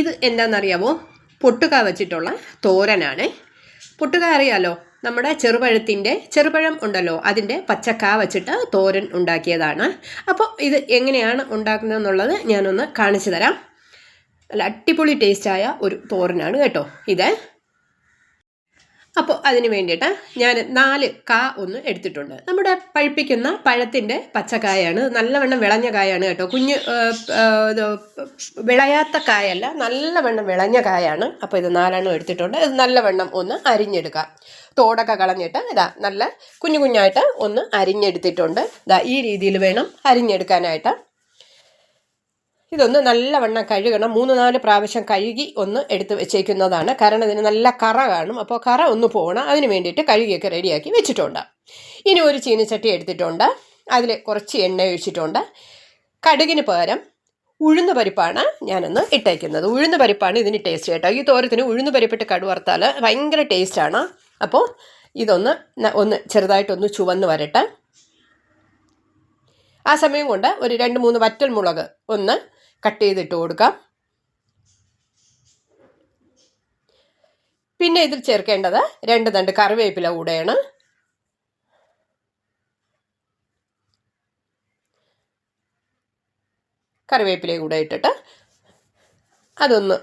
ഇത് എന്താണെന്നറിയാമോ പൊട്ടുക വെച്ചിട്ടുള്ള തോരനാണ്. പൊട്ടുക അറിയാലോ? നമ്മുടെ ചെറുപഴത്തിന്റെ ചെറുപഴം ഉണ്ടല്ലോ അതിന്റെ പച്ചക്കാ വെച്ചിട്ട് തോരൻ ഉണ്ടാക്കിയതാണ്. അപ്പോൾ ഇത് എങ്ങനെയാണ് ഉണ്ടാക്കുന്നതെന്നുള്ളത് ഞാനൊന്ന് കാണിച്ചു തരാം. നല്ല അടിപൊളി ടേസ്റ്റായ ഒരു തോരനാണ് കേട്ടോ ഇത്. അപ്പോൾ അതിന് വേണ്ടിയിട്ട് ഞാൻ നാല് കാ ഒന്ന് എടുത്തിട്ടുണ്ട്. നമ്മുടെ പഴുപ്പിക്കുന്ന പഴത്തിന്റെ പച്ചക്കായാണ്. നല്ലവണ്ണം വിളഞ്ഞ കായാണ് കേട്ടോ. കുഞ്ഞ് വിളയാത്ത കായല്ല നല്ലവണ്ണം വിളഞ്ഞ കായാണ്. അപ്പോൾ ഇത് നാലെണ്ണം എടുത്തിട്ടുണ്ട്. ഇത് നല്ലവണ്ണം ഒന്ന് അരിഞ്ഞെടുക്കാം തോടൊക്കെ കളഞ്ഞിട്ട് ഇതാ നല്ല കുഞ്ഞു കുഞ്ഞായിട്ട് ഒന്ന് അരിഞ്ഞെടുത്തിട്ടുണ്ട്. ഇതാ ഈ രീതിയിൽ വേണം അരിഞ്ഞെടുക്കാനായിട്ട്. ഇതൊന്ന് നല്ലവണ്ണം കഴുകണം. മൂന്ന് നാല് പ്രാവശ്യം കഴുകി ഒന്ന് എടുത്ത് വെച്ചേക്കുന്നതാണ്. കാരണം ഇതിന് നല്ല കറ കാണും. അപ്പോൾ കറ ഒന്ന് പോകണം അതിന് വേണ്ടിയിട്ട് കഴുകിയൊക്കെ റെഡിയാക്കി വെച്ചിട്ടുണ്ട്. ഇനി ഒരു ചീനിച്ചട്ടി എടുത്തിട്ടുണ്ട്. അതിൽ കുറച്ച് എണ്ണ ഒഴിച്ചിട്ടുണ്ട്. കടുകിന് പകരം ഉഴുന്ന് പരിപ്പാണ് ഞാനൊന്ന് ഇട്ടേക്കുന്നത്. ഉഴുന്ന് പരിപ്പാണ് ഇതിന് ടേസ്റ്റ് കേട്ടോ. ഈ തോരത്തിന് ഉഴുന്ന് പരിപ്പിട്ട് കടുവറുത്താൽ ഭയങ്കര ടേസ്റ്റാണ് അപ്പോൾ ഇതൊന്ന് ഒന്ന് ചെറുതായിട്ടൊന്ന് ചുവന്ന് വരട്ടെ. ആ സമയം കൊണ്ട് ഒരു രണ്ട് മൂന്ന് വറ്റൽ മുളക് ഒന്ന് കട്ട് ചെയ്തിട്ട് കൊടുക്കാം. പിന്നെ ഇതിൽ ചേർക്കേണ്ടത് രണ്ട് തണ്ട് കറിവേപ്പില കൂടെയാണ്. കറിവേപ്പില കൂടെ ഇട്ടിട്ട് അതൊന്ന്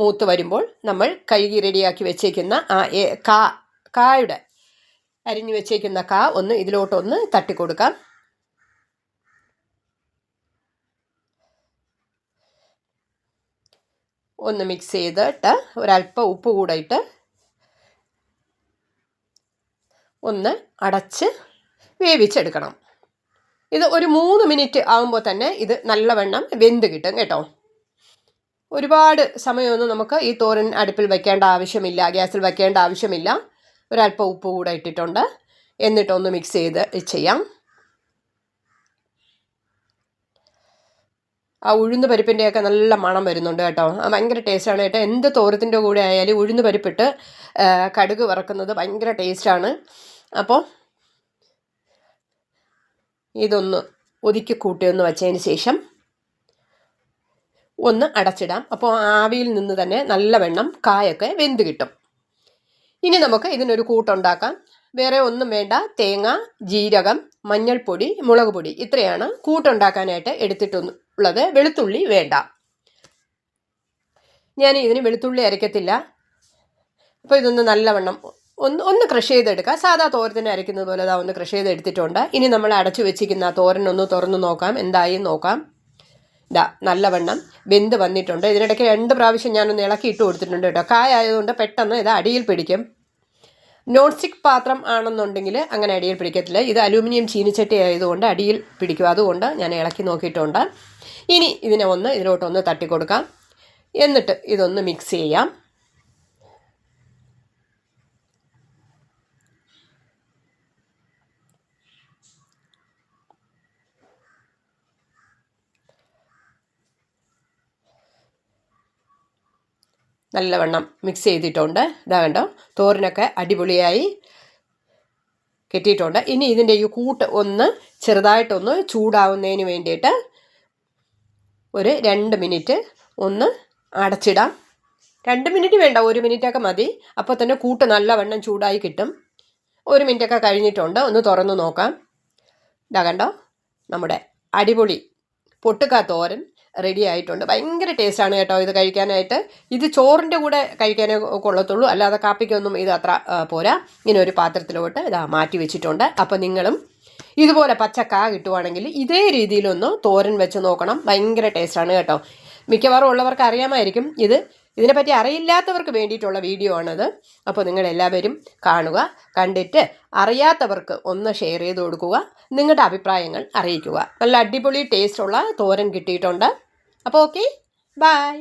മൂത്ത് വരുമ്പോൾ നമ്മൾ കഴുകി റെഡിയാക്കി വെച്ചേക്കുന്ന ആ കായുടെ അരിഞ്ഞു വെച്ചേക്കുന്ന കാ ഒന്ന് ഇതിലോട്ടൊന്ന് തട്ടിക്കൊടുക്കാം. ഒന്ന് മിക്സ് ചെയ്തിട്ട് ഒരല്പം ഉപ്പ് കൂടെ ഒന്ന് അടച്ച് വേവിച്ചെടുക്കണം. ഇത് ഒരു മൂന്ന് മിനിറ്റ് ആകുമ്പോൾ തന്നെ ഇത് നല്ലവണ്ണം വെന്ത് കിട്ടും കേട്ടോ. ഒരുപാട് സമയമൊന്നും നമുക്ക് ഈ തോരൻ അടുപ്പിൽ വെക്കേണ്ട ആവശ്യമില്ല ഗ്യാസിൽ വെക്കേണ്ട ആവശ്യമില്ല. ഒരല്പം ഉപ്പ് കൂടെ ഇട്ടിട്ടുണ്ട്. എന്നിട്ടൊന്ന് മിക്സ് ചെയ്ത് ചെയ്യാം. ആ ഉഴുന്ന് പരിപ്പിന്റെയൊക്കെ നല്ല മണം വരുന്നുണ്ട് കേട്ടോ. ഭയങ്കര ടേസ്റ്റാണ് കേട്ടോ. എന്ത് തോരത്തിന്റെ കൂടെ ആയാലും ഉഴുന്ന് പരിപ്പിട്ട് കടുക് വറക്കുന്നത് ഭയങ്കര ടേസ്റ്റാണ് അപ്പോൾ ഇതൊന്ന് ഒതുക്കി കൂട്ടി ഒന്ന് വച്ചതിന് ശേഷം ഒന്ന് അടച്ചിടാം. അപ്പോൾ ആവിയിൽ നിന്ന് തന്നെ നല്ല വെണ്ണം കായൊക്കെ വെന്ത് കിട്ടും. ഇനി നമുക്ക് ഇതിനൊരു കൂട്ടുണ്ടാക്കാം. വേറെ ഒന്നും വേണ്ട. തേങ്ങ ജീരകം മഞ്ഞൾപ്പൊടി മുളക് പൊടി ഇത്രയാണ് കൂട്ടുണ്ടാക്കാനായിട്ട് എടുത്തിട്ടൊന്ന് ഉള്ളത് വെളുത്തുള്ളി വേണ്ട. ഞാൻ ഇതിന് വെളുത്തുള്ളി അരയ്ക്കത്തില്ല. അപ്പോൾ ഇതൊന്ന് നല്ലവണ്ണം ഒന്ന് ഒന്ന് ക്രഷ് ചെയ്തെടുക്കുക സാധാ തോരത്തിന് അരയ്ക്കുന്നത് പോലെ അതാ ഒന്ന് ക്രഷ് ചെയ്തെടുത്തിട്ടുണ്ട്. ഇനി നമ്മൾ അടച്ചു വെച്ചിരിക്കുന്ന തോരൻ ഒന്ന് തുറന്ന് നോക്കാം. എന്തായി നോക്കാം. ഇതാ നല്ലവണ്ണം വെന്ത് വന്നിട്ടുണ്ട്. ഇതിനിടയ്ക്ക് രണ്ട് പ്രാവശ്യം ഞാനൊന്ന് ഇളക്കി ഇട്ട് കൊടുത്തിട്ടുണ്ട് കേട്ടോ. കായ ആയതുകൊണ്ട് പെട്ടെന്ന് ഇത് അടിയിൽ പിടിക്കും. നോൺ സ്റ്റിക്ക് പാത്രം ആണെന്നുണ്ടെങ്കിൽ അങ്ങനെ അടിയിൽ പിടിക്കത്തില്ല. ഇത് അലൂമിനിയം ചീനിച്ചട്ടി ആയതുകൊണ്ട് അടിയിൽ പിടിക്കും. അതുകൊണ്ട് ഞാൻ ഇളക്കി നോക്കിയിട്ടുണ്ട്. ഇനി ഇതിനെ ഒന്ന് ഇതിലോട്ടൊന്ന് തട്ടിക്കൊടുക്കാം. എന്നിട്ട് ഇതൊന്ന് മിക്സ് ചെയ്യാം. നല്ലവണ്ണം മിക്സ് ചെയ്തിട്ടുണ്ട്. ഇതാ കണ്ടോ തോരനൊക്കെ അടിപൊളിയായി കെട്ടിയിട്ടുണ്ട്. ഇനി ഇതിന്റെ ഈ കൂട്ട് ഒന്ന് ചെറുതായിട്ടൊന്ന് ചൂടാവുന്നതിന് വേണ്ടിയിട്ട് ഒരു രണ്ട് മിനിറ്റ് ഒന്ന് അടച്ചിടാം. രണ്ട് മിനിറ്റ് വേണ്ട ഒരു മിനിറ്റൊക്കെ മതി. അപ്പോൾ തന്നെ കൂട്ട് നല്ലവണ്ണം ചൂടായി കിട്ടും. ഒരു മിനിറ്റൊക്കെ കഴിഞ്ഞിട്ടുണ്ട് ഒന്ന് തുറന്ന് നോക്കാം. ഇതാ കണ്ടോ നമ്മുടെ അടിപൊളി പൊട്ടുക്കാ തോരൻ. റെഡി ആയിട്ടുണ്ട്. ഭയങ്കര ടേസ്റ്റാണ് കേട്ടോ ഇത് കഴിക്കാനായിട്ട്. ഇത് ചോറിന്റെ കൂടെ കഴിക്കാനേ കൊള്ളത്തുള്ളൂ. അല്ലാതെ കാപ്പിക്കൊന്നും ഇത് അത്ര പോരാ. ഇങ്ങനെ ഒരു പാത്രത്തിലോട്ട് ഇതാ മാറ്റി വെച്ചിട്ടുണ്ട്. അപ്പോൾ നിങ്ങളും ഇതുപോലെ പച്ചക്കാ കിട്ടുവാണെങ്കിൽ ഇതേ രീതിയിലൊന്ന് തോരൻ വെച്ച് നോക്കണം. ഭയങ്കര ടേസ്റ്റാണ് കേട്ടോ. മിക്കവാറും ഉള്ളവർക്ക് അറിയാമായിരിക്കും ഇത്. ഇതിനെപ്പറ്റി അറിയില്ലാത്തവർക്ക് വേണ്ടിയിട്ടുള്ള വീഡിയോ ആണത്. അപ്പോൾ നിങ്ങൾ എല്ലാവരും കാണുക കണ്ടിട്ട് അറിയാത്തവർക്ക് ഒന്ന് ഷെയർ ചെയ്ത് കൊടുക്കുക. നിങ്ങളുടെ അഭിപ്രായങ്ങൾ അറിയിക്കുക. നല്ല അടിപൊളി ടേസ്റ്റുള്ള തോരൻ കിട്ടിയിട്ടുണ്ട്. അപ്പോൾ ഓക്കെ ബായ്